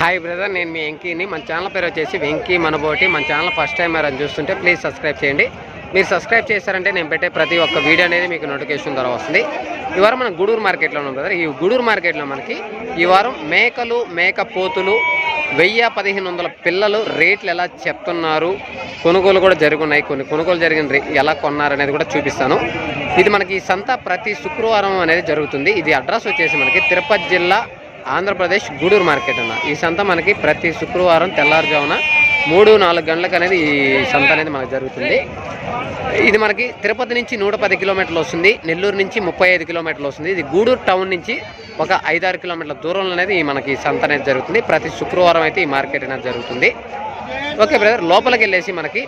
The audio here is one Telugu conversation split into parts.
హాయ్ బ్రదర్ నేను మీ వెంకీని. మన ఛానల్ పేరు వచ్చేసి వెంకీ మనబోటి. మన ఛానల్ ఫస్ట్ టైం ఎవరైనా చూస్తుంటే ప్లీజ్ సబ్స్క్రైబ్ చేయండి. మీరు సబ్స్క్రైబ్ చేశారంటే నేను పెట్టే ప్రతి ఒక్క వీడియో అనేది మీకు నోటిఫికేషన్ ద్వారా వస్తుంది. ఈ వారం మనం గూడూరు మార్కెట్లో ఉన్నాం బ్రదర్ ఈ గూడూరు మార్కెట్లో మనకి ఈ వారం మేకలు మేక పోతులు వెయ్యి పదిహేను వందల పిల్లలు రేట్లు ఎలా చెప్తున్నారు కొనుగోలు కూడా జరుగున్నాయి. కొన్ని కొనుగోలు జరిగిన రే- ఎలా కొన్నారు అనేది కూడా చూపిస్తాను. ఇది మనకి ఈ సంత ప్రతి శుక్రవారం అనేది జరుగుతుంది. ఇది అడ్రస్ వచ్చేసి మనకి తిరుపతి జిల్లా ఆంధ్రప్రదేశ్ గూడూరు మార్కెట్ అన్న. ఈ సంత మనకి ప్రతి శుక్రవారం తెల్లారుజామున మూడు నాలుగు గంటలకు అనేది ఈ సంత అనేది మనకు జరుగుతుంది. ఇది మనకి తిరుపతి నుంచి నూట పది కిలోమీటర్లు వస్తుంది. నెల్లూరు నుంచి ముప్పై ఐదు కిలోమీటర్లు వస్తుంది. ఇది గూడూరు టౌన్ నుంచి ఒక ఐదారు కిలోమీటర్ల దూరంలో అనేది మనకి సంత అనేది జరుగుతుంది. ప్రతి శుక్రవారం అయితే ఈ మార్కెట్ అనేది జరుగుతుంది. ఓకే బ్రదర్ లోపలికి వెళ్ళేసి మనకి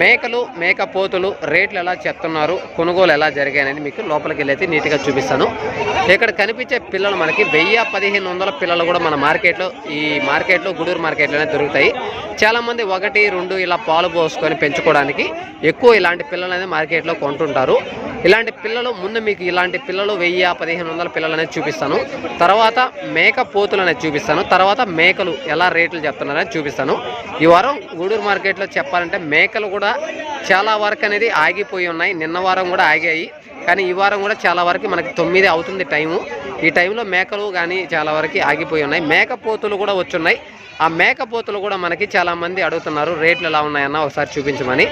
మేకలు మేకపోతులు రేట్లు ఎలా చెప్తున్నారు కొనుగోలు ఎలా జరిగాయనేది మీకు లోపలికి వెళ్ళైతే నీట్గా చూపిస్తాను. ఇక్కడ కనిపించే పిల్లలు మనకి వెయ్యి పదిహేను వందల పిల్లలు కూడా మన మార్కెట్లో ఈ మార్కెట్లో గూడూరు మార్కెట్లోనే దొరుకుతాయి. చాలామంది ఒకటి రెండు ఇలా పాలు పోసుకొని పెంచుకోవడానికి ఎక్కువ ఇలాంటి పిల్లలు అనేది మార్కెట్లో కొంటుంటారు. ఇలాంటి పిల్లలు ముందు మీకు ఇలాంటి పిల్లలు వెయ్యి పదిహేను వందల పిల్లలు అనేది చూపిస్తాను. తర్వాత మేక పోతులు అనేది చూపిస్తాను. తర్వాత మేకలు ఎలా రేట్లు చెప్తున్నారని చూపిస్తాను. ఈ వారం గూడూరు మార్కెట్లో చెప్పాలంటే మేకలు కూడా చాలా వరకు అనేది ఆగిపోయి ఉన్నాయి. నిన్న వారం కూడా ఆగాయి. కానీ ఈ వారం కూడా చాలా వరకు మనకి తొమ్మిది అవుతుంది టైము. ఈ టైంలో మేకలు కానీ చాలా వరకు ఆగిపోయి ఉన్నాయి. మేకపోతులు కూడా వచ్చున్నాయి. ఆ మేకపోతులు కూడా మనకి చాలా మంది అడుగుతున్నారు రేట్లు ఎలా ఉన్నాయన్న ఒకసారి చూపించమని.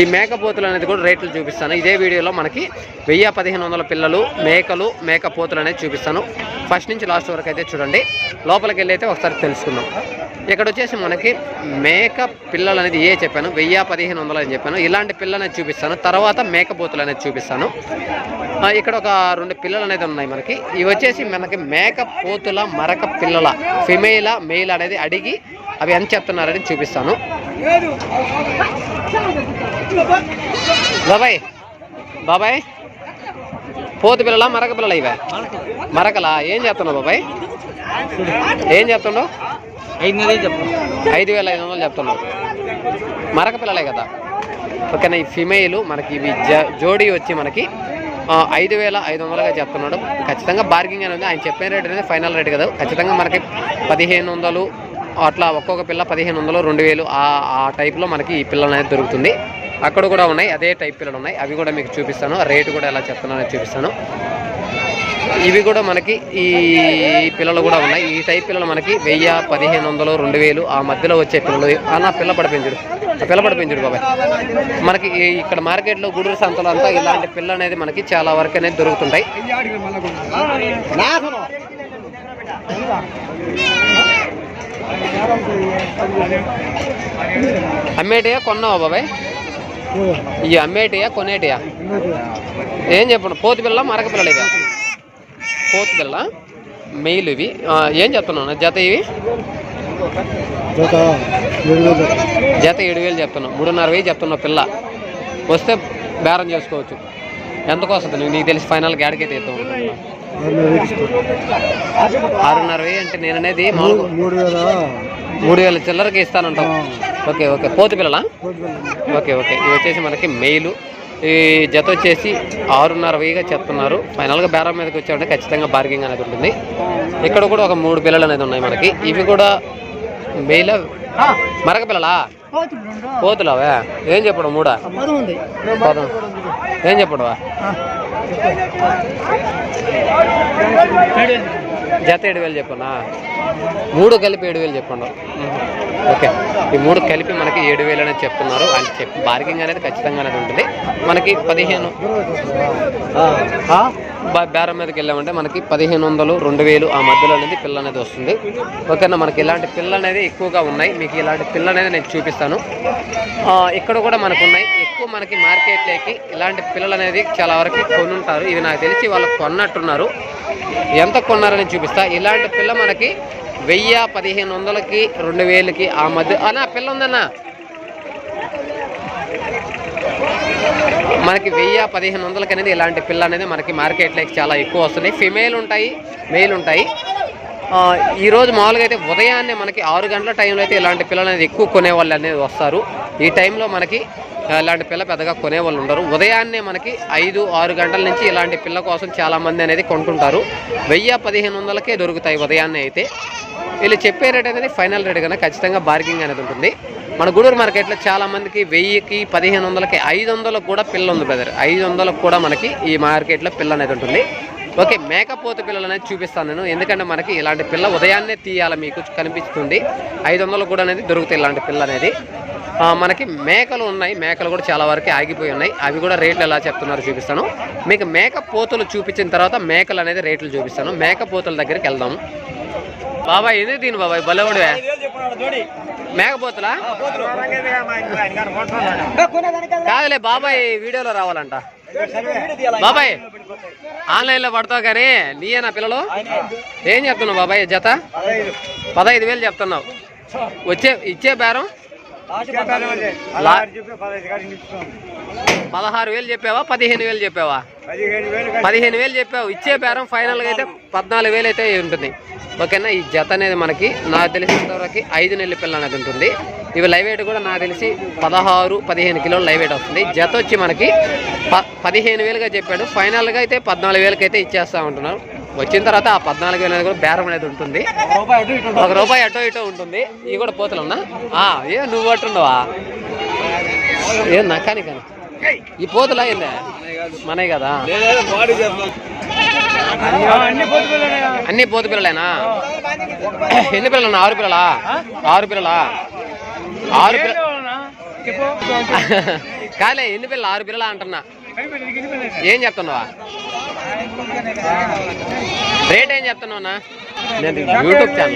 ఈ మేకపోతులు అనేది కూడా రేట్లు చూపిస్తాను. ఇదే వీడియోలో మనకి వెయ్యి పదిహేను వందల పిల్లలు మేకలు మేకపోతులు అనేది చూపిస్తాను. ఫస్ట్ నుంచి లాస్ట్ వరకు అయితే చూడండి. లోపలికి వెళ్ళి అయితే ఒకసారి తెలుసుకుందాం. ఇక్కడ వచ్చేసి మనకి మేక పిల్లలు అనేది ఏ చెప్పాను? వెయ్యి పదిహేను వందలు అని చెప్పాను. ఇలాంటి పిల్లలు అనేది చూపిస్తాను. తర్వాత మేకపోతులు అనేది చూపిస్తాను. ఇక్కడ ఒక రెండు పిల్లలు అనేది ఉన్నాయి మనకి. ఇవి వచ్చేసి మనకి మేక పోతుల మరక పిల్లల ఫిమేల మెయిల్ అనేది అడిగి అవి ఎంత చెప్తున్నారని చూపిస్తాను. బాబాయ్ బాబాయ్. పోతు పిల్లల మరక పిల్లల ఇవే? మరకలా? ఏం చెప్తున్నావు బాబాయ్? ఏం చెప్తున్నావు ఐదు వేల ఐదు వందలు చెప్తున్నావు. మరక పిల్లలే కదా. ఓకేనా ఈ ఫిమేల్ మనకి ఇవి జోడీ వచ్చి మనకి ఐదు వేల ఐదు వందలుగా చెప్తున్నాడు. ఖచ్చితంగా బార్గింగ్ అని ఉంది. ఆయన చెప్పిన రేట్ అనేది ఫైనల్ రేట్ కదా. ఖచ్చితంగా మనకి పదిహేను వందలు అట్లా ఒక్కొక్క పిల్ల పదిహేను వందలు రెండు వేలు. ఆ ఆ టైప్లో మనకి ఈ పిల్లలు అనేది దొరుకుతుంది. అక్కడ కూడా ఉన్నాయి అదే టైప్ పిల్లలు ఉన్నాయి. అవి కూడా మీకు చూపిస్తాను. రేటు కూడా ఎలా చెప్తున్నానో అనేది చూపిస్తాను. ఇవి కూడా మనకి ఈ పిల్లలు కూడా ఉన్నాయి. ఈ టైప్ పిల్లలు మనకి వెయ్యి పదిహేను వందలు రెండు వేలు. ఆ మధ్యలో వచ్చే పిల్లలు. అన్న పిల్ల పడిపించుడు ఆ పిల్ల పడిపించుడు బాబాయ్. మనకి ఇక్కడ మార్కెట్లో గూడూరు సంతలో అంతా ఇలాంటి పిల్ల అనేది మనకి చాలా వరకు అనేది దొరుకుతుంటాయి. అమ్మేటియా కొన్నావా బాబాయ్? ఈ అమ్మేటియా కొనేటియా ఏం చెప్పండి పోతు పిల్ల మరక పిల్లలు ఇవి? పోతు పిల్ల మెయిల్ ఇవి. ఏం చెప్తున్నాను జత ఇవి? జత ఏడు వేలు చెప్తున్నావు మూడున్నర వేలు చెప్తున్నావు పిల్ల. వస్తే బేరం చేసుకోవచ్చు. ఎంతకు వస్తుంది నీకు- నీకు తెలిసి ఫైనల్ గాడికే తీద్దాం ఆరున్నర వేలు అంటే నేను అనేది మూడు వేల మూడు వేల చిల్లరకి ఇస్తానంటావు. Okay okay. పోతు పిల్లలా? Okay okay. ఇవి వచ్చేసి మనకి మెయిల్. ఈ జత వచ్చేసి ఆరున్నర వెయ్యిగా చెప్తున్నారు. ఫైనల్గా బేరం మీదకి వచ్చామంటే ఖచ్చితంగా బార్గింగ్ అనేది ఉంటుంది. ఇక్కడ కూడా ఒక మూడు పిల్లలు అనేది ఉన్నాయి మనకి. ఇవి కూడా మెయిల్ మరక పిల్లలా? పోతులావా? ఏం చెప్పడం మూడా? పోదాం ఏం చెప్పడవా? జత ఏడు వేలు చెప్పనా మూడు కలిపి ఏడు వేలు చెప్పండి. ఓకే. ఈ మూడు కలిపి మనకి ఏడు వేలు అనేది చెప్తున్నారు. వాళ్ళు చెప్పి బార్గింగ్ అనేది ఖచ్చితంగా అనేది ఉంటుంది. మనకి పదిహేను బేరం మీదకి వెళ్ళామంటే మనకి పదిహేను వందలు రెండు వేలు ఆ మధ్యలో అనేది పిల్ల అనేది వస్తుంది. ఓకేనా? మనకి ఇలాంటి పిల్ల అనేది ఎక్కువగా ఉన్నాయి. మీకు ఇలాంటి పిల్ల అనేది నేను చూపిస్తాను. ఇక్కడ కూడా మనకు ఉన్నాయి. ఎక్కువ మనకి మార్కెట్లోకి ఇలాంటి పిల్లలు అనేది చాలా వరకు కొనుంటారు. ఇవి నాకు తెలిసి వాళ్ళు కొన్నట్టున్నారు. ఎంత కొన్నారని చూపిస్తా. ఇలాంటి పిల్ల మనకి వెయ్యి పదిహేను వందలకి రెండు వేలకి ఆ మధ్య అన్నా పిల్ల ఉందన్నా మనకి వెయ్యి పదిహేను వందలకి అనేది ఇలాంటి పిల్ల అనేది మనకి మార్కెట్లోకి చాలా ఎక్కువ వస్తున్నాయి ఫిమేల్ ఉంటాయి మేల్ ఉంటాయి. ఈరోజు మామూలుగా అయితే ఉదయాన్నే మనకి ఆరు గంటల టైంలో అయితే ఇలాంటి పిల్లలు అనేది ఎక్కువ కొనేవాళ్ళు అనేది వస్తారు. ఈ టైంలో మనకి ఇలాంటి పిల్ల పెద్దగా కొనేవాళ్ళు ఉండరు. ఉదయాన్నే మనకి ఐదు ఆరు గంటల నుంచి ఇలాంటి పిల్ల కోసం చాలామంది అనేది కొంటుంటారు. వెయ్యి పదిహేను వందలకే దొరుకుతాయి ఉదయాన్నే అయితే. వీళ్ళు చెప్పే రేట్ అనేది ఫైనల్ రేట్ కన్నా ఖచ్చితంగా బార్గింగ్ అనేది ఉంటుంది. మన గూడూరు మార్కెట్లో చాలామందికి వెయ్యికి పదిహేను వందలకి ఐదు వందలకు కూడా పిల్ల ఉంది బ్రదర్ ఐదు వందలకు కూడా మనకి ఈ మార్కెట్లో పిల్ల అనేది ఉంటుంది. ఓకే మేకపోతు పిల్లలు అనేది చూపిస్తాను నేను. ఎందుకంటే మనకి ఇలాంటి పిల్ల ఉదయాన్నే తీయాలి మీకు కనిపిస్తుంది. ఐదు వందలకు కూడా అనేది దొరుకుతాయి ఇలాంటి పిల్ల అనేది. మనకి మేకలు ఉన్నాయి. మేకలు కూడా చాలా వరకు ఆగిపోయి ఉన్నాయి. అవి కూడా రేట్లు ఎలా చెప్తున్నారు చూపిస్తాను. మీకు మేకపోతులు చూపించిన తర్వాత మేకలు అనేది రేట్లు చూపిస్తాను. మేకపోతుల దగ్గరికి వెళ్దాము బాబాయ్ ఎందుకు తిను బాబాయ్? బలవుడు మేకపోతులా? కాదులే బాబాయ్ వీడియోలో రావాలంట. బాబాయ్ ఆన్లైన్లో పడతావు కానీ నీయేనా పిల్లలు? ఏం చెప్తున్నావు బాబాయ్ జత? పదహైదు వేలు చెప్తున్నావు. వచ్చే ఇచ్చే బేరం? పదహారు వేలు చెప్పావా? పదిహేను వేలు చెప్పావా? పదిహేను వేలు చెప్పావు. ఇచ్చే బేరం ఫైనల్గా అయితే పద్నాలుగు వేలు అయితే ఉంటుంది. ఓకేనా? ఈ జత అనేది మనకి నాకు తెలిసినంతవరకు ఐదు నెలల పిల్ల అనేది ఉంటుంది. ఇవి లైవ్ వెయిట్ కూడా నాకు తెలిసి పదహారు పదిహేను కిలోలు లైవ్ వెయిట్ వస్తుంది. జత వచ్చి మనకి ప పదిహేను వేలుగా చెప్పాడు. ఫైనల్గా అయితే పద్నాలుగు వేలకైతే అయితే ఇచ్చేస్తా ఉంటున్నారు. వచ్చిన తర్వాత ఆ పద్నాలుగు వేలు అనేది కూడా బేరం అనేది ఉంటుంది. ఒక రూపాయి అటో ఇటో ఉంటుంది. ఇవి కూడా పోతలున్నా ఆ, ఏ నువ్వు పట్టుండవా ఏం నక్కాని కానీ. ఈ పోతులు అయిందే మనే కదా? అన్ని పోతు పిల్లలేనా? ఎన్ని పిల్లలు ఆరు పిల్లలా? ఆరు పిల్లలా? ఆరు పిల్ల కాలే ఎన్ని పిల్లలు? ఆరు పిల్లలా అంటున్నా. ఏం చెప్తున్నావా? రేట్ ఏం చెప్తున్నావునా నేను యూట్యూబ్ ఛానల్.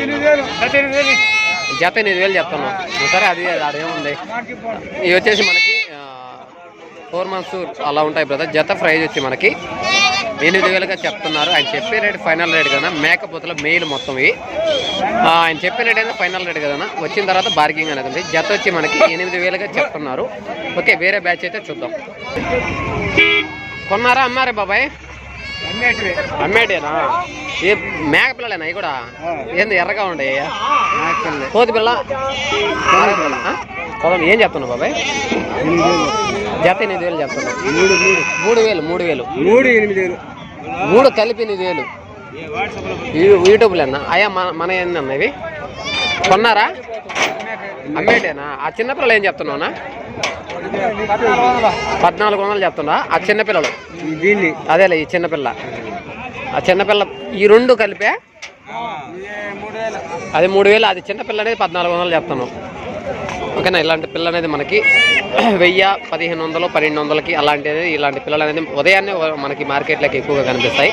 జత ఎనిమిది వేలు చెప్తున్నావు. సరే అది అదేముంది ఇవి వచ్చేసి మనకి ఫోర్ మంత్స్ అలా ఉంటాయి బ్రదర్. జత ప్రైజ్ వచ్చి మనకి ఎనిమిది వేలుగా చెప్తున్నారు. ఆయన చెప్పే రేట్ ఫైనల్ రేట్ కదా మేకపోతల మెయిల్ మొత్తం ఇవి. ఆయన చెప్పే రేట్ అనేది ఫైనల్ రేట్ కదా వచ్చిన తర్వాత బార్గింగ్ అనేది ఉంది. జత వచ్చి మనకి ఎనిమిది వేలుగా చెప్తున్నారు. ఓకే వేరే బ్యాచ్ అయితే చూద్దాం. కొన్నారా అమ్మారా బాబాయ్? అమ్మేటేనా ఏ మేక పిల్లలేనా ఇవి కూడా? ఏంది ఎర్రగా ఉండే కోతి పిల్ల ఏం చెప్తున్నావు బాబాయ్? జత ఎనిమిది వేలు చెప్తున్నావు మూడు మూడు. మూడు వేలు మూడు వేలు. మూడు ఎనిమిది వేలు. మూడు కలిపి ఎనిమిది వేలు. యూట్యూబ్లో అన్న. అయ్యా మన మన ఏందన్న ఇవి? కొన్నారా? అమ్మేటేనా ఆ చిన్నపిల్లలు ఏం చెప్తున్నావునా పద్నాలుగు వందలు చెప్తున్నా. ఆ చిన్నపిల్లలు దీన్ని. అదేలే ఈ చిన్నపిల్ల ఆ చిన్నపిల్ల ఈ రెండు కలిపే? అది మూడు వేలు అది చిన్నపిల్ల అనేది పద్నాలుగు వందలు చెప్తాను ఓకేనా? ఇలాంటి పిల్ల అనేది మనకి వెయ్యి పదిహేను వందలు పన్నెండు వందలకి అలాంటిది ఇలాంటి పిల్లలు అనేది ఉదయాన్నే మనకి మార్కెట్లోకి ఎక్కువగా కనిపిస్తాయి.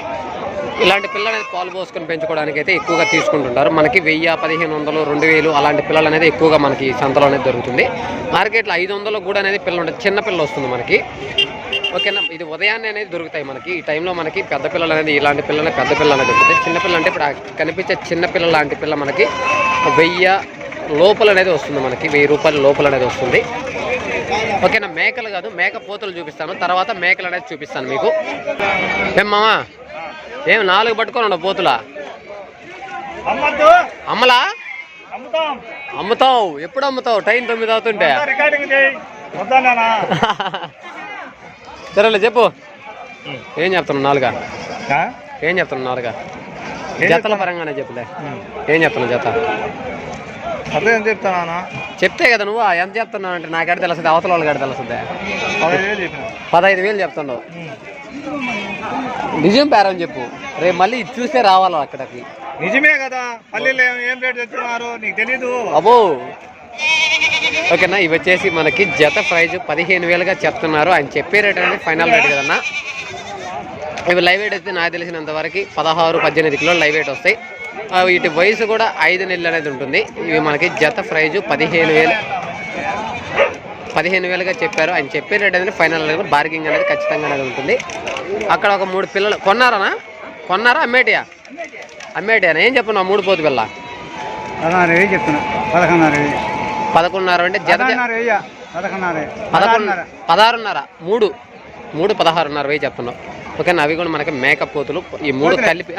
ఇలాంటి పిల్లలు అనేది పాలు పోసుకొని పెంచుకోవడానికి అయితే ఎక్కువగా తీసుకుంటుంటారు. మనకి వెయ్యి పదిహేను వందలు రెండు వేలు అలాంటి పిల్లలు అనేది ఎక్కువగా మనకి ఈ సంతలో అనేది దొరుకుతుంది. మార్కెట్లో ఐదు వందలు కూడా అనేది పిల్లలు ఉంటుంది చిన్న పిల్లలు వస్తుంది మనకి. ఓకేనా? ఇది ఉదయాన్నే అనేది దొరుకుతాయి మనకి. ఈ టైంలో మనకి పెద్ద పిల్లలు అనేది ఇలాంటి పిల్లలు పెద్ద పిల్లలు అనేది దొరుకుతాయి. చిన్నపిల్లలు అంటే ఇప్పుడు కనిపించే చిన్నపిల్ల లాంటి పిల్ల మనకి వెయ్యి లోపల అనేది వస్తుంది మనకి. వెయ్యి రూపాయల లోపల అనేది వస్తుంది. ఓకేనా? మేకలు కాదు మేక పోతులు చూపిస్తాను. తర్వాత మేకలు అనేది చూపిస్తాను మీకు. ఏం మామా? ఏం నాలుగు పట్టుకొని ఉండవు పోతులా? అమ్మలా? అమ్ముతాం. అమ్ముతావు. ఎప్పుడు అమ్ముతావు? టైం తొమ్మిది అవుతుంటే. సరేలే చెప్పు. ఏం చెప్తున్నావు నాలుగా? ఏం చెప్తున్నావు నాలుగా? జతల పరంగానే చెప్పులే. ఏం చెప్తున్నావు జత? అదే చెప్తానా చెప్తే కదా నువ్వు ఎంత చెప్తున్నావు అంటే నాకాడ తెలుస్తుంది అవతల వాళ్ళ కాడ తెలుస్తుంది. పదహైదు వేలు చెప్తున్నావు. నిజం పేరం చెప్పు. రేపు మళ్ళీ ఇది చూస్తే రావాలి అక్కడికి? నిజమే కదా. పల్లెలు ఏం- ఏం రేట్ చెప్తున్నారు నీకు తెలీదు. అబ్బో! ఓకేనా ఇవి వచ్చేసి మనకి జత ప్రైజ్ పదిహేను వేలుగా చెప్తున్నారు. ఆయన చెప్పే రేట్ అనేది ఫైనల్ రేట్ కదన్నా. ఇవి లైవ్ వెయిట్ అయితే నాకు తెలిసినంత వరకు పదహారు పద్దెనిమిది కిలోలు లైవ్ వెయిట్ వస్తాయి. వీటి వయసు కూడా ఐదు నెలలు అనేది ఉంటుంది. ఇవి మనకి జత ప్రైజ్ పదిహేను వేలు. పదిహేను వేలుగా చెప్పారు. ఆయన చెప్పే రేట్ అనేది ఫైనల్ బార్గింగ్ అనేది ఖచ్చితంగా అనేది ఉంటుంది. అక్కడ ఒక మూడు పిల్లలు కొన్నారనా? కొన్నారా? అమ్మేటియా? అమ్మేటియా ఏం చెప్పు నా మూడు పోతు పిల్ల. చెప్తున్నా. పదకొండున్నర అంటే జత పదకొండున్నర. పదకొండు పదహారున్నర. మూడు. మూడు పదహారున్నర వెయ్యి చెప్తున్నావు. ఓకేనా? అవి కూడా మనకి మేకప్ పోతులు. ఈ మూడు. కలిపి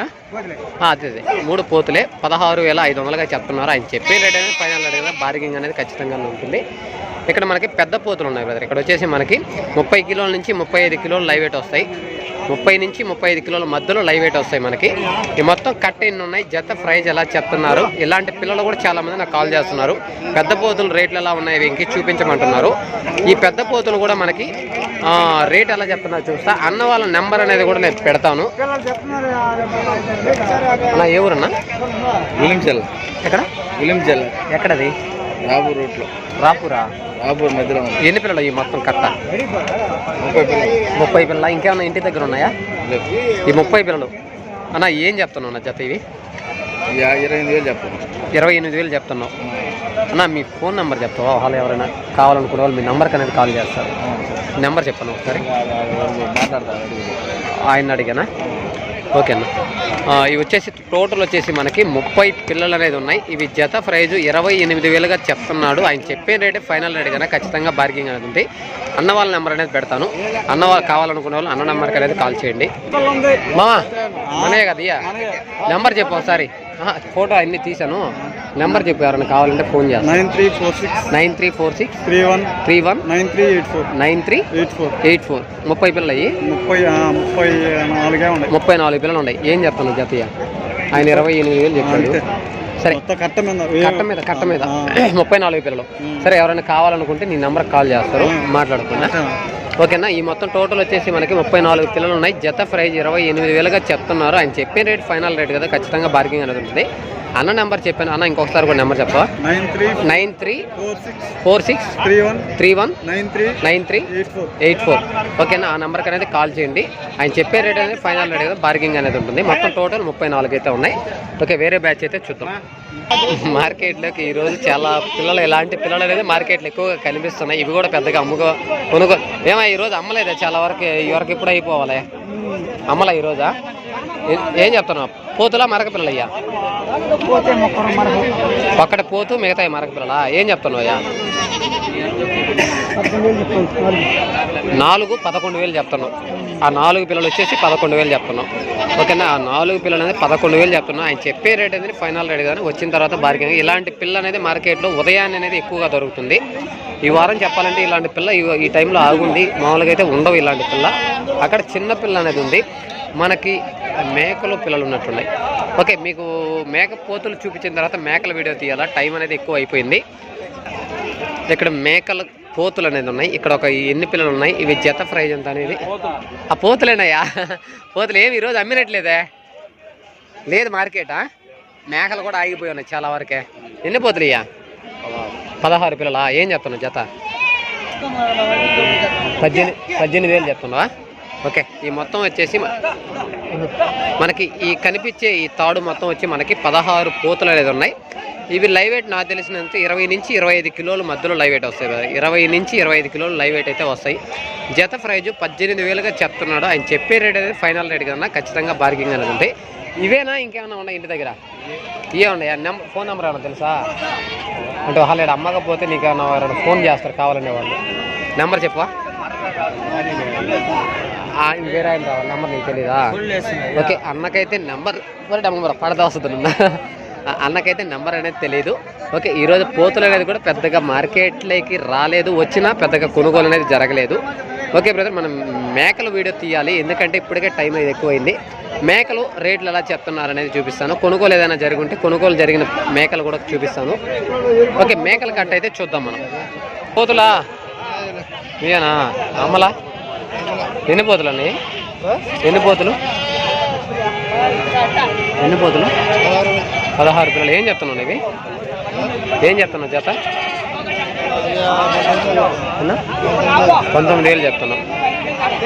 అదే అదే. మూడు పోతులే. పదహారు వేల ఐదు వందలుగా చెప్తున్నారు ఆయన చెప్పే రేట్ అనేది ఫైనల్ రేట్ కదా బార్గింగ్ అనేది ఖచ్చితంగా ఉంటుంది. ఇక్కడ మనకి పెద్ద పోతులు ఉన్నాయి బ్రదర్ ఇక్కడ వచ్చేసి మనకి ముప్పై కిలోల నుంచి ముప్పై ఐదు కిలోలు లైవ్ వెయిట్ వస్తాయి. ముప్పై నుంచి ముప్పై ఐదు కిలోల మధ్యలో లైవ్ వెయిట్ వస్తాయి మనకి. ఈ మొత్తం కట్ ఎన్ని ఉన్నాయి? జత ప్రైజ్ ఎలా చెప్తున్నారు? ఇలాంటి పిల్లలు కూడా చాలా మంది నాకు కాల్ చేస్తున్నారు. పెద్ద పోతులు రేట్లు ఎలా ఉన్నాయి? వెంకి చూపించమంటున్నారు. ఈ పెద్ద పోతులు కూడా మనకి రేట్ ఎలా చెప్తున్నారు చూస్తా. అన్న వాళ్ళ నెంబర్ అనేది కూడా నేను పెడతాను. అన్న ఏ ఊరన్నా? విలించల్ ఎక్కడ? విలించల్ ఎక్కడది? రాబు రూట్లో రాపురా? రాబూర్ మధ్యలో ఉంది. ఎన్ని పిల్లలు ఈ మొత్తం కట్ట? ముప్పై పిల్లలు. ముప్పై పిల్లల? ఇంకేమన్నా ఇంటి దగ్గర ఉన్నాయా. ఈ ముప్పై పిల్లలు. అన్న ఏం చెప్తున్నావు అన్న జత ఇవి? యా- ఇరవై ఎనిమిది వేలు చెప్తాను ఇరవై ఎనిమిది వేలు చెప్తున్నావు. అన్న మీ ఫోన్ నెంబర్ చెప్తావా? వాళ్ళు ఎవరైనా కావాలనుకునే వాళ్ళు మీ నెంబర్కి అనేది కాల్ చేస్తారు. నెంబర్ చెప్పను ఒకసారి? ఆయన అడిగానా? ఓకే అన్న. ఇవి వచ్చేసి టోటల్ వచ్చేసి మనకి ముప్పై పిల్లలు అనేది ఉన్నాయి. ఇవి జత ప్రైజు ఇరవై ఎనిమిది వేలుగా చెప్తున్నాడు. ఆయన చెప్పే రేటే ఫైనల్ రేట్ కన్నా ఖచ్చితంగా బార్గింగ్ అనేది ఉంది. అన్న వాళ్ళ నెంబర్ అనేది పెడతాను. అన్న వాళ్ళు కావాలనుకునే వాళ్ళు అన్న నెంబర్కి అనేది కాల్ చేయండి. మామా అనే కదా ఇయ్య. నెంబర్ చెప్పు ఒకసారి. ఫోటో అన్ని తీసాను నెంబర్ చెప్పు ఎవరైనా కావాలంటే ఫోన్ చేస్తాను nine three four six nine three four six three one three one nine three eight four nine three eight four eight four. ముప్పై పిల్లలు అయ్యి? ముప్పై ముప్పై నాలుగే ఉన్నాయి. ముప్పై నాలుగు పిల్లలు ఉన్నాయి. ఏం చెప్తాను జతయ్య ఆయన ఇరవై ఎనిమిది వేలు చెప్పాడు. సరే. కట్ట మీద కట్ట మీద కట్ట మీద. ఆ. ముప్పై నాలుగు పిల్లలు. సరే ఎవరైనా కావాలనుకుంటే నీ నెంబర్ కాల్ చేస్తారు. మాట్లాడుకున్నా ఓకేనా? ఈ మొత్తం టోటల్ వచ్చేసి మనకి ముప్పై నాలుగు పిల్లలు ఉన్నాయి. జత ప్రైజ్ ఇరవై ఎనిమిది వేలుగా చెప్తున్నారు. ఆయన చెప్పిన రేట్ ఫైనల్ రేట్ కదా ఖచ్చితంగా బార్గింగ్ అనేది ఉంటుంది. అన్న నెంబర్ చెప్పాను. అన్న ఇంకొకసారి కూడా నెంబర్ చెప్పవా? Nine three nine three four six three one three one nine three nine three eight four eight four. ఓకేనా? ఆ నెంబర్కి అనేది కాల్ చేయండి. ఆయన చెప్పే రేట్ అనేది ఫైనల్ రేట్ కదా బార్గింగ్ అనేది ఉంటుంది. మొత్తం టోటల్ ముప్పై నాలుగు అయితే ఉన్నాయి. ఓకే వేరే బ్యాచ్ అయితే చూద్దాం. మార్కెట్లోకి ఈరోజు చాలా పిల్లలు ఇలాంటి పిల్లలు అనేది మార్కెట్లో ఎక్కువగా కనిపిస్తున్నాయి. ఇవి కూడా పెద్దగా అమ్ముకో కొనుక్కో ఏమో ఈరోజు అమ్మలేదా చాలా వరకు? ఈ వరకు ఇప్పుడు అయిపోవాలి? అమ్మలా ఈరోజా? ఏ- చెప్తున్నావు? పోతులా మరక పిల్లలయ్యా? ఒక్కటి పోతూ మిగతాయి మరక పిల్లలా? ఏం చెప్తున్నావు అయ్యా? నాలుగు పదకొండు వేలు చెప్తున్నాం ఆ నాలుగు పిల్లలు వచ్చేసి పదకొండు వేలు చెప్తున్నాం ఓకేనా? ఆ నాలుగు పిల్లలు అనేది పదకొండు వేలు చెప్తున్నాం ఆయన చెప్పే రేట్ అనేది ఫైనల్ రేట్ కానీ వచ్చిన తర్వాత బార్గెన్ ఇలాంటి పిల్ల అనేది మార్కెట్లో ఉదయాన్నే అనేది ఎక్కువగా దొరుకుతుంది. ఈ వారం చెప్పాలంటే ఇలాంటి పిల్ల ఈ- ఈ టైంలో ఆగుంది. మామూలుగా అయితే ఉండవు ఇలాంటి పిల్ల. అక్కడ చిన్న పిల్ల అనేది ఉంది. మనకి మేకలు పిల్లలు ఉన్నట్టున్నాయి. ఓకే మీకు మేక పోతులు చూపించిన తర్వాత మేకల వీడియో తీయాలా? టైం అనేది ఎక్కువ అయిపోయింది. ఇక్కడ మేకలు పోతులు అనేది ఉన్నాయి. ఇక్కడ ఒక ఎన్ని పిల్లలు ఉన్నాయి? ఇవి జత ప్రైజ్ ఎంత అనేది? ఆ పోతులేనాయా పోతులు ఏమి ఈరోజు అమ్మినట్లేదే? లేదు మార్కెటా? మేకలు కూడా ఆగిపోయి ఉన్నాయి చాలా వరకే. ఎన్ని పోతులు ఇయ్యా? పదహారు పిల్లలా? ఏం చెప్తున్నావు జత? పద్దెనిమిది పద్దెనిమిది వేలు చెప్తున్నావా ఓకే ఈ మొత్తం వచ్చేసి మనకి ఈ కనిపించే ఈ తాడు మొత్తం వచ్చి మనకి పదహారు పోతులు అనేది ఉన్నాయి. ఇవి లైవ్ వెయిట్ నాకు తెలిసినంత ఇరవై నుంచి ఇరవై ఐదు కిలోల మధ్యలో లైవ్ వెయిట్ వస్తాయి కదా. ఇరవై నుంచి ఇరవై ఐదు కిలోలు లైవ్ వెయిట్ అయితే వస్తాయి. జత ప్రైజు పద్దెనిమిది వేలుగా చెప్తున్నాడు. ఆయన చెప్పే రేట్ అనేది ఫైనల్ రేట్ కన్నా ఖచ్చితంగా బార్గింగ్ అనేది ఉంటాయి ఇవేనా ఇంకేమైనా ఉన్నాయి ఇంటి దగ్గర? ఇవే ఉన్నాయి? నెంబర్ ఫోన్ నెంబర్ ఏమన్నా తెలుసా? అంటే వాళ్ళు అమ్మకపోతే నీకు ఏమన్నా ఫోన్ చేస్తారు కావాలనే వాళ్ళు. నెంబర్ చెప్పవా? వేరే ఆయన రావాలి. నెంబర్ నీకు తెలీదా? ఓకే అన్నకైతే నెంబర్ మరి నెంబర్ పడతా వస్తుంది అన్నకైతే నెంబర్ అనేది తెలియదు ఓకే ఈరోజు పోతులు అనేది కూడా పెద్దగా మార్కెట్లోకి రాలేదు. వచ్చినా పెద్దగా కొనుగోలు అనేది జరగలేదు. ఓకే బ్రదర్ మనం మేకల వీడియో తీయాలి. ఎందుకంటే ఇప్పటికే టైం అనేది ఎక్కువైంది. మేకలు రేట్లు ఎలా చెప్తున్నారు అనేది చూపిస్తాను. కొనుగోలు ఏదైనా జరుగుంటే కొనుగోలు జరిగిన మేకలు కూడా చూపిస్తాను. ఓకే మేకల కట్ట అయితే చూద్దాం మనం. పోతులా? ఇవేనా అమ్మలా ఎన్ని పోతులు అన్నీ ఎన్ని పోతులు? ఎన్ని పోతులు? పదహారు పిల్లలు. ఏం చెప్తున్నావు ఇవి? ఏం చెప్తున్నావు జత ఎన్న? పంతొమ్మిది వేలు చెప్తున్నాం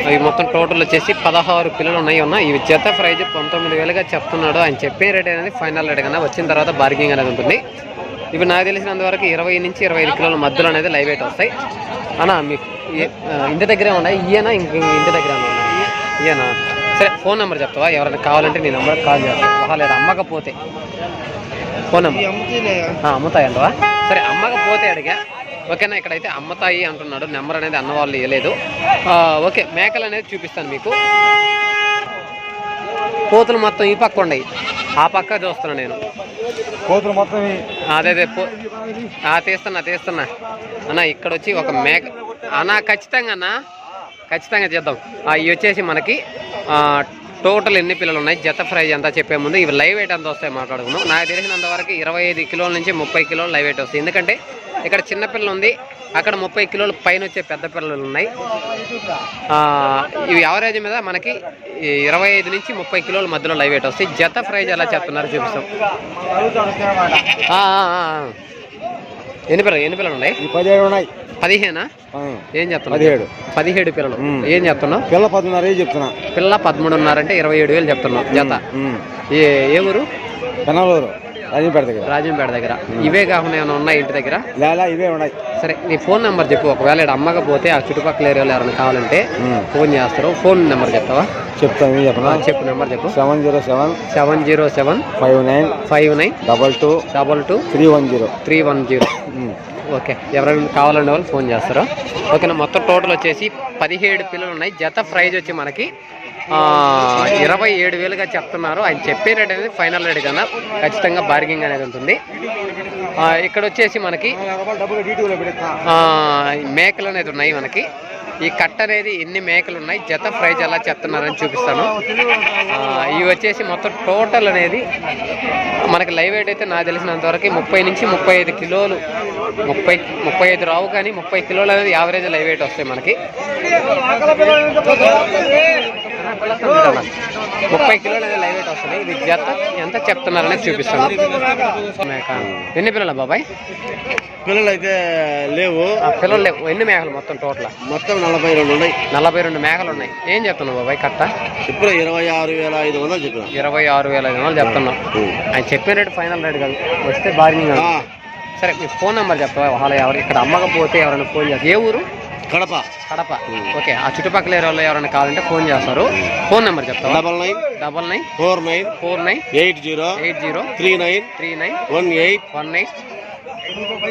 అవి మొత్తం టోటల్ వచ్చేసి పదహారు పిల్లలు ఉన్నాయి ఉన్నాయి ఇవి జత ప్రైజ్ పంతొమ్మిది వేలుగా చెప్తున్నాడు ఆయన చెప్పే రేట్ అనేది ఫైనల్ రేట్ కన్నా వచ్చిన తర్వాత బార్గింగ్ అనేది ఉంటుంది. ఇవి నాకు తెలిసినంత వరకు ఇరవై నుంచి ఇరవై ఐదు కిలోల మధ్యలో అనేది లైవ్ వెయిట్ వస్తాయి. అన్నా మీ ఏ- ఆ, ఇంటి దగ్గరే ఉన్నాయి ఇయేనా ఇంక ఇంటి దగ్గర ఉన్నాయి ఇయేనా సరే ఫోన్ నెంబర్ చెప్తావా? ఎవరైనా కావాలంటే నీ నెంబర్ కాల్ చేస్తా. లేదా అమ్మకపోతే. ఫోన్ నెంబర్ ఆ, అమ్ముతాయంటవా? సరే అమ్మకపోతే అడిగా. ఓకేనా ఇక్కడైతే అమ్మతాయి అంటున్నాడు. నెంబర్ అనేది అన్న వాళ్ళు ఇవ్వలేదు ఓకే మేకలు అనేది చూపిస్తాను మీకు. పోతులు మొత్తం ఈ పక్క ఉన్నాయి ఆ పక్క చూస్తున్నా నేను. కోతులు మొత్తం అదే అదే పో తీస్తున్నా తీస్తున్నా. అన్న ఇక్కడ వచ్చి ఒక మేక అన్న ఖచ్చితంగా అన్న ఖచ్చితంగా చేద్దాం. ఇవి వచ్చేసి మనకి టోటల్ ఎన్ని పిల్లలు ఉన్నాయి? జత ప్రైజ్ ఎంత చెప్పే ముందు ఇవి లైవ్ వెయిట్ ఎంత వస్తాయి మాట్లాడుకున్నాం నాకు తెలిసినంత వరకు ఇరవై ఐదు కిలోల నుంచి ముప్పై కిలోలు లైవ్ వెయిట్ వస్తాయి. ఎందుకంటే ఇక్కడ చిన్న పిల్లలు ఉంది. అక్కడ ముప్పై కిలోలు పైన వచ్చే పెద్ద పిల్లలు ఉన్నాయి. ఆ, ఇవి యావరేజ్ మీద మనకి ఇరవై ఐదు నుంచి ముప్పై కిలోల మధ్యలో లైవ్ వెయిట్ వస్తాయి. జత ప్రైజ్ ఎలా చెప్తున్నారు చూపిస్తాం. ఎన్ని పిల్లలు ఎన్ని పిల్లలు ఉన్నాయి? పదిహేడు ఉన్నాయి. పదిహేనా? ఏం చెప్తున్నావు పదిహేడు. పదిహేడు పిల్లలు. ఏం చెప్తున్నావు పిల్ల పదిన్నర చెప్తున్నా. పిల్ల పదమూడున్నారంటే ఇరవై ఏడు వేలు చెప్తున్నావు. జత. ఏ ఊరు? పెనలూరు. రాజంపేట దగ్గర. రాజంపేట దగ్గర. ఇవే కాకుండా ఏమైనా ఉన్నాయి ఇంటి దగ్గర? లేలా ఇవే ఉన్నాయి. సరే నీ ఫోన్ నెంబర్ చెప్పు. ఒకవేళ ఇక్కడ అమ్మకపోతే ఆ చుట్టుపక్కల ఏరియాలో ఎవరైనా కావాలంటే ఫోన్ చేస్తారు. ఫోన్ నెంబర్ చెప్తావా? చెప్తాను చెప్పనా? చెప్పు నెంబర్ చెప్పు. Seven zero seven seven zero seven five nine five nine double two double two three one zero. Three one zero. Okay ఎవరైనా కావాలంటే వాళ్ళు ఫోన్ చేస్తారు. ఓకేనా మొత్తం టోటల్ వచ్చేసి పదిహేడు పిల్లలు ఉన్నాయి. జత ప్రైజ్ వచ్చి మనకి ఇరవై ఏడు వేలుగా చెప్తున్నారు. ఆయన చెప్పే రేట్ అనేది ఫైనల్ రేట్ కన్నా ఖచ్చితంగా బార్గింగ్ అనేది ఉంటుంది. ఇక్కడ వచ్చేసి మనకి మేకలు అనేది ఉన్నాయి మనకి. ఈ కట్ట అనేది ఎన్ని మేకలు ఉన్నాయి జత ప్రైజ్ ఎలా చెప్తున్నారని చూపిస్తాను. ఇవి వచ్చేసి మొత్తం టోటల్ అనేది మనకి లైవ్ వెయిట్ అయితే నాకు తెలిసినంత వరకు ముప్పై నుంచి ముప్పై ఐదు కిలోలు ముప్పై ముప్పై ఐదు రావు కానీ ముప్పై కిలోలు అనేది యావరేజ్ లైవ్ వెయిట్ వస్తాయి మనకి. ముప్పై కిలోలు అనేది లైవ్ వెయిట్ వస్తుంది. ఇది జత. ఎంత చెప్తున్నారనేది చూపిస్తాను. ఎన్ని పిల్లలు బాబాయ్? పిల్లలు అయితే లేవు. ఆ పిల్లలు లేవు. ఎన్ని మేకలు మొత్తం టోటల్ మొత్తం నలభై రెండు ఉన్నాయి. నలభై రెండు మేకలు ఉన్నాయి. ఏం చెప్తున్నావు బాబాయ్? కట్ట? ఇప్పుడు ఇరవై ఆరు వేల ఐదు వందలు చెప్పిన. ఇరవై ఆరు వేల ఐదు వందలు చెప్తున్నావు. ఆయన చెప్పిన రేటు ఫైనల్ రేట్ కాదు. వస్తే బార్గింగ్. సరే మీ ఫోన్ నెంబర్ చెప్తావా? వాళ్ళు ఎవరు ఇక్కడ అమ్మకపోతే ఎవరైనా ఫోన్ చేస్తారు ఏ ఊరు? కడప. కడప. ఓకే ఆ చుట్టుపక్కల ఏరియాలో ఎవరైనా కావాలంటే ఫోన్ చేస్తారు. ఫోన్ నెంబర్ చెప్తావా? Double nine. Double nine. Four nine. Four nine. Eight zero. Eight zero. Three nine. Three nine. One eight. One eight.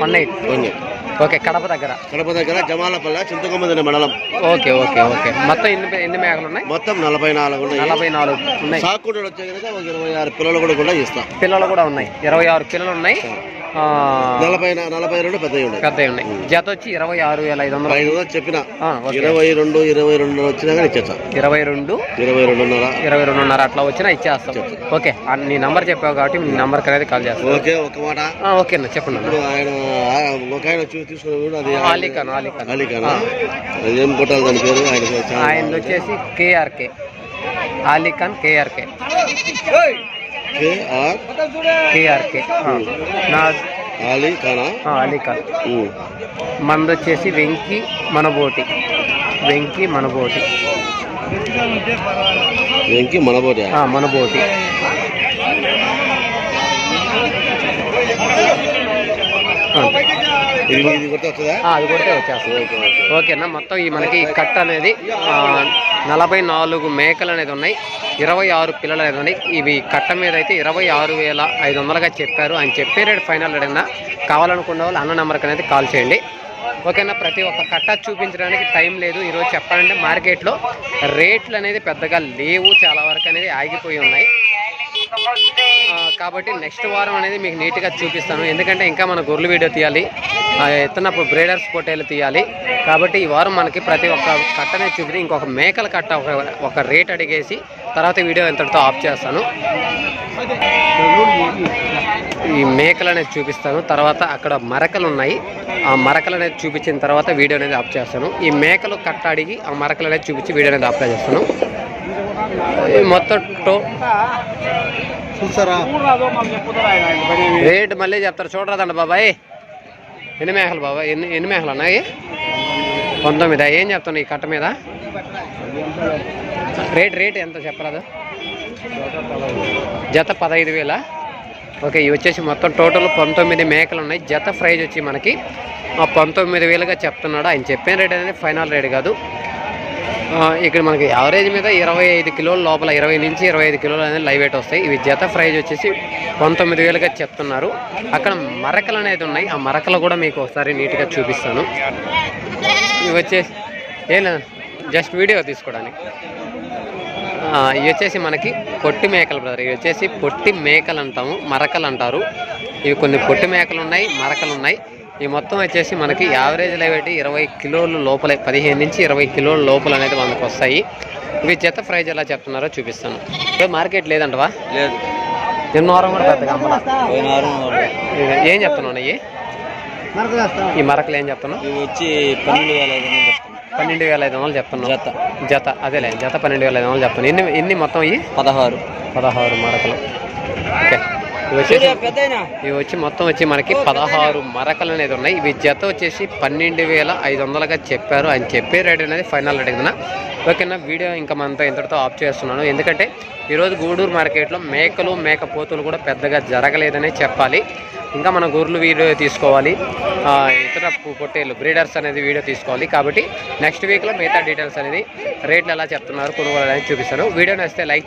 One eight. One eight. Okay Kadapa దగ్గర. కడప దగ్గర జమాలపల్లె చింతకొమ్మదిన మండలం. Okay okay okay. మొత్తం ఎన్ని ఎన్ని మేకలు ఉన్నాయి? మొత్తం నలభై నాలుగు ఉన్నాయి. నలభై నాలుగు ఉన్నాయి. సాకుండా వచ్చే కనుక ఒక ఇరవై ఆరు పిల్లలు కూడా కూడా ఇస్తాం. పిల్లలు కూడా ఉన్నాయి. ఇరవై ఆరు పిల్లలు ఉన్నాయి. నలభై నలభై రెండు పెద్దవి ఉన్నాయి. పెద్దవి ఉన్నాయి. జత వచ్చి ఇరవై ఆరు వేల ఐదు వందలు. ఐదు వందలు చెప్పిన. ఇరవై రెండు ఇరవై రెండు వచ్చినా కానీ ఇచ్చేస్తాం. ఇరవై రెండు ఇరవై రెండున్నర. ఇరవై రెండున్నర అట్లా వచ్చినా ఇచ్చేస్తాం. ఓకే. ఆ, నీ నంబర్ చెప్పావు కాబట్టి నీ నంబర్కి అనేది కాల్ చేస్తాను ఓకే ఒక మాట. ఆ, ఓకే అన్న చెప్పండి. ఇప్పుడు ఆయన ఆ, ఒక ఆయన చూ తీసుకుని కూడా అది ఆలిఖాన్ అలీఖానా అది ఏం కొట్టాలి దాని పేరు? ఆయన ఆయన వచ్చేసి KRK. Alikhan KRK. KR KRK నా ఆలీ ఖానా ఆ, అలీఖాన్ ఉమ్. మనది వచ్చేసి వెంకి మనబోటి. వెంకి మనబోటి. వెంకి మనబోటి. మనబోటి. ఆ. ఇది కొడితే అది కొడితే వచ్చేస్తుంది. ఓకేనా మొత్తం ఈ మనకి ఈ కట్ట అనేది నలభై నాలుగు మేకలు అనేది ఉన్నాయి. ఇరవై ఆరు పిల్లలు అనేది ఉన్నాయి. ఇవి కట్ట మీద అయితే ఇరవై ఆరు వేల ఐదు వందలుగా చెప్పారు. ఆయన చెప్పే రేటు ఫైనల్ రేట్ కావాలనుకున్న వాళ్ళు అన్న నెంబర్కి అనేది కాల్ చేయండి. ఓకేనా ప్రతి ఒక్క కట్ట చూపించడానికి టైం లేదు. ఈరోజు చెప్పాలంటే మార్కెట్లో రేట్లు అనేది పెద్దగా లేవు. చాలా వరకు అనేది ఆగిపోయి ఉన్నాయి. కాబట్టి నెక్స్ట్ వారం అనేది మీకు నీట్గా చూపిస్తాను. ఎందుకంటే ఇంకా మన గొర్రెలు వీడియో తీయాలి. ఆ, ఎత్తున్నప్పుడు బ్రేడర్స్ పొట్టేలు తీయాలి. కాబట్టి ఈ వారం మనకి ప్రతి ఒక్క కట్టనే చూపి ఇంకొక మేకల కట్ట ఒక ఒక రేట్ అడిగేసి తర్వాత వీడియో ఎంతటితో ఆఫ్ చేస్తాను. ఈ మేకలు అనేది చూపిస్తాను. తర్వాత అక్కడ మరకలు ఉన్నాయి. ఆ మరకలు అనేది చూపించిన తర్వాత వీడియో అనేది ఆఫ్ చేస్తాను. ఈ మేకలు కట్ట అడిగి ఆ మరకలు అనేది చూపించి వీడియో అనేది ఆఫ్ చేస్తాను. మొత్తం చూసారా? రేట్ మళ్ళీ చెప్తారు. చూడరాదండి బాబాయ్. ఎన్ని మేకలు బాబాయ్? ఎన్ని ఎన్ని మేకలు ఉన్నాయి? పంతొమ్మిది. ఏం చెప్తాను ఈ కట్ట మీద? రేట్ రేట్ ఎంత చెప్పరాదు? జత పదహైదు వేల? ఓకే ఇవి వచ్చేసి మొత్తం టోటల్ పంతొమ్మిది మేకలు ఉన్నాయి. జత ప్రైజ్ వచ్చి మనకి ఆ పంతొమ్మిది వేలుగా చెప్తున్నాడు. ఆయన చెప్పిన రేట్ అనేది ఫైనల్ రేట్ కాదు. ఇక్కడ మనకి యావరేజ్ మీద ఇరవై ఐదు కిలోల లోపల ఇరవై నుంచి ఇరవై ఐదు కిలోలు అనేది లైవ్ వెయిట్ వస్తాయి. ఇవి జత ప్రైజ్ వచ్చేసి పంతొమ్మిది వేలుగా చెప్తున్నారు. అక్కడ మరకలు అనేది ఉన్నాయి. ఆ మరకలు కూడా మీకు ఒకసారి నీట్గా చూపిస్తాను. ఇవి వచ్చేసి ఏం లేదు జస్ట్ వీడియో తీసుకోవడానికి. ఇవి వచ్చేసి మనకి పొట్టి మేకలు బ్రదర్ ఇవి వచ్చేసి పొట్టి మేకలు అంటాము మరకలు అంటారు. ఇవి కొన్ని పొట్టి మేకలు ఉన్నాయి మరకలు ఉన్నాయి. ఈ మొత్తం వచ్చేసి మనకి యావరేజ్లో పెట్టి ఇరవై కిలోల లోపలే పదిహేను నుంచి ఇరవై కిలోల లోపల అనేది మనకు వస్తాయి. ఇవి జత ప్రైజ్ ఎలా చెప్తున్నారో చూపిస్తాను. ఇప్పుడు మార్కెట్ లేదంటవా? లేదు. కూడా పెద్దగా అమ్మలా. ఏం చెప్తున్నావు అయ్యి ఈ మరకలు ఏం చెప్తున్నావు? ఇవి వచ్చి పన్నెండు వేల ఐదు వందలు పన్నెండు వేల ఐదు వందలు చెప్తున్నావు. జత. జత. అదేలే జత పన్నెండు వేల ఐదు వందలు చెప్తాను ఎన్ని ఎన్ని మొత్తం ఇవి? పదహారు. పదహారు మరకలు. ఓకే. ఇవి వచ్చేసి పెద్దయినా ఇవి వచ్చి మొత్తం వచ్చి మనకి పదహారు మరకలు అనేది ఉన్నాయి. ఇవి జత వచ్చేసి పన్నెండు వేల ఐదు వందలుగా చెప్పారు. అని చెప్పే రేట్ అనేది ఫైనల్ రేట్ కదా ఓకేనా వీడియో ఇంకా మనతో ఇంతటితో ఆఫ్ చేస్తున్నాను. ఎందుకంటే ఈరోజు గూడూరు మార్కెట్లో మేకలు మేకపోతులు కూడా పెద్దగా జరగలేదనే చెప్పాలి. ఇంకా మన గొర్రెలు వీడియో తీసుకోవాలి. ఇతర పొట్టేళ్ళు బ్రీడర్స్ అనేది వీడియో తీసుకోవాలి. కాబట్టి నెక్స్ట్ వీక్లో మిగతా డీటెయిల్స్ అనేది రేట్లు ఎలా చెప్తున్నారు కొనుగోలు అనేది చూపిస్తాను. వీడియో నచ్చితే లైక్